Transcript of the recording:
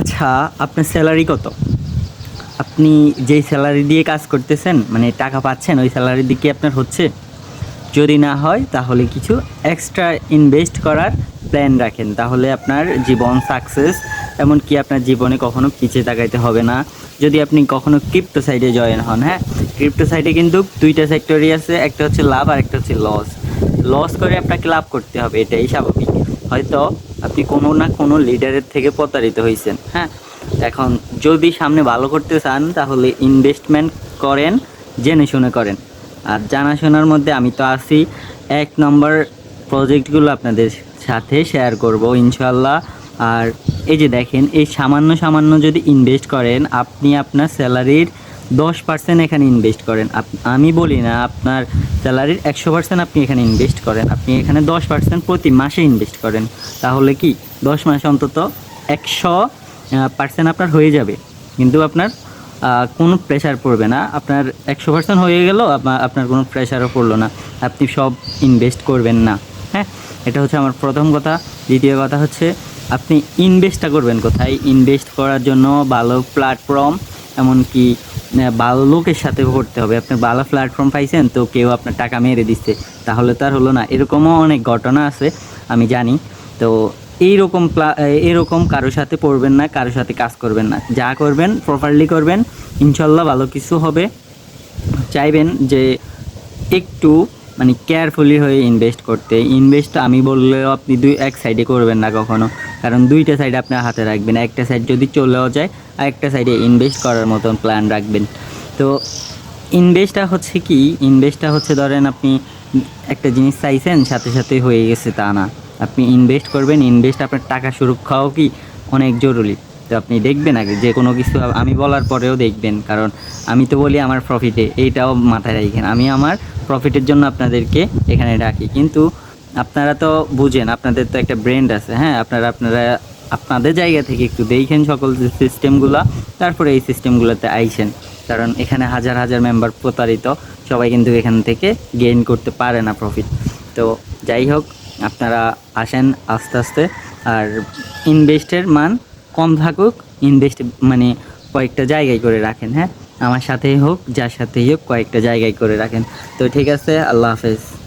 আচ্ছা আপনার স্যালারি কত? আপনি যেই স্যালারি দিয়ে কাজ করতেছেন মানে টাকা পাচ্ছেন, ওই স্যালারি দিয়ে কি আপনার হচ্ছে? যদি না হয়, তাহলে কিছু এক্সট্রা ইনভেস্ট করার প্ল্যান রাখেন। তাহলে আপনার জীবন সাকসেস এমনকি আপনার জীবনে কখনো পিছিয়ে তাকাইতে হবে না। যদি আপনি কখনো ক্রিপ্টো সাইডে জয়েন হন হ্যাঁ? ক্রিপ্টো সাইডে কিন্তু দুইটা সেক্টরই আছে, একটা হচ্ছে লাভ আর একটা হচ্ছে লস লস করে আপনাকে লাভ করতে হবে, এটাই স্বাভাবিক। হয়তো আপনি কোনো না কোনো লিডারের থেকে প্রতারিত হয়েছেন হ্যাঁ? এখন যদি সামনে ভালো করতে চান, তাহলে ইনভেস্টমেন্ট করেন, জেনে শুনে করেন। আর জানাশোনার মধ্যে আমি তো আছি। এক নম্বর প্রজেক্টগুলো আপনাদের সাথে শেয়ার করব ইনশাল্লাহ আর এই যে দেখেন, এই সামান্য সামান্য যদি ইনভেস্ট করেন, আপনি আপনার স্যালারির দশ পার্সেন্ট এখানে ইনভেস্ট করেন। আমি বলি না, আপনার স্যালারির একশো পার্সেন্ট আপনি এখানে ইনভেস্ট করেন। আপনি এখানে দশ পার্সেন্ট প্রতি মাসে ইনভেস্ট করেন। তাহলে কি? দশ মাস অন্তত একশো পার্সেন্ট আপনার হয়ে যাবে। কিন্তু আপনার কোনো প্রেশার পড়বে না। আপনার একশো পার্সেন্ট হয়ে গেল আপনার কোনো প্রেশারও পড়ল না। আপনি সব ইনভেস্ট করবেন না। হ্যাঁ? এটা হচ্ছে আমার প্রথম কথা। দ্বিতীয় কথা হচ্ছে, আপনি ইনভেস্টটা করবেন কোথায়? ইনভেস্ট করার জন্য ভালো প্ল্যাটফর্ম এমনকি ভালো লোকের সাথে করতে হবে। আপনি ভালো প্ল্যাটফর্ম পাইছেন তো কেউ আপনার টাকা মেরে দিচ্ছে তাহলে তার হলো না। এরকমও অনেক ঘটনা আছে, আমি জানি। তো এইরকম এরকম কারোর সাথে পড়বেন না, কারোর সাথে কাজ করবেন না। যা করবেন প্রপারলি করবেন, ইনশাল্লাহ ভালো কিছু হবে। চাইবেন যে একটু মানে কেয়ারফুলি হয়ে ইনভেস্ট করতে। ইনভেস্ট আমি বললেও আপনি দুই, এক সাইডে করবেন না কখনো। কারণ দুইটা সাইড আপনার হাতে রাখবেন। একটা সাইড যদি চলেও যায় আর একটা সাইডে ইনভেস্ট করার মতন প্ল্যান রাখবেন। তো ইনভেস্টটা হচ্ছে কি? ইনভেস্টটা হচ্ছে ধরেন আপনি একটা জিনিস চাইছেন, সাথে সাথে হয়ে গেছে তা না। আপনি ইনভেস্ট করবেন। ইনভেস্ট আপনার টাকা সুরক্ষাও কি? অনেক জরুরি। তো আপনি দেখবেন আগে, যে কোনো কিছু আমি বলার পরেও দেখবেন। কারণ আমি তো বলি আমার প্রফিটে এইটাও মাথায় রাখেন আমি আমার প্রফিটের জন্য আপনাদেরকে এখানে ডাকি কিন্তু আপনারা তো বুঝেন, আপনাদের তো একটা ব্র্যান্ড আছে হ্যাঁ? আপনারা আপনারা আপনাদের জায়গা থেকে একটু দেখেন সকল সিস্টেমগুলো তারপরে এই সিস্টেমগুলোতে আইসেন। কারণ এখানে হাজার হাজার মেম্বার প্রতারিত, সবাই কিন্তু এখান থেকে গেইন করতে পারে না প্রফিট তো যাই হোক, আপনারা আসেন আস্তে আস্তে। আর ইনভেস্টের মান কম থাকুক ইনভেস্ট মানে কয়েকটা জায়গায় করে রাখেন হ্যাঁ? আমার সাথেই হোক, যার সাথেই হোক, কয়েকটা জায়গায় করে রাখেন। তো ঠিক আছে, আল্লাহ হাফেজ।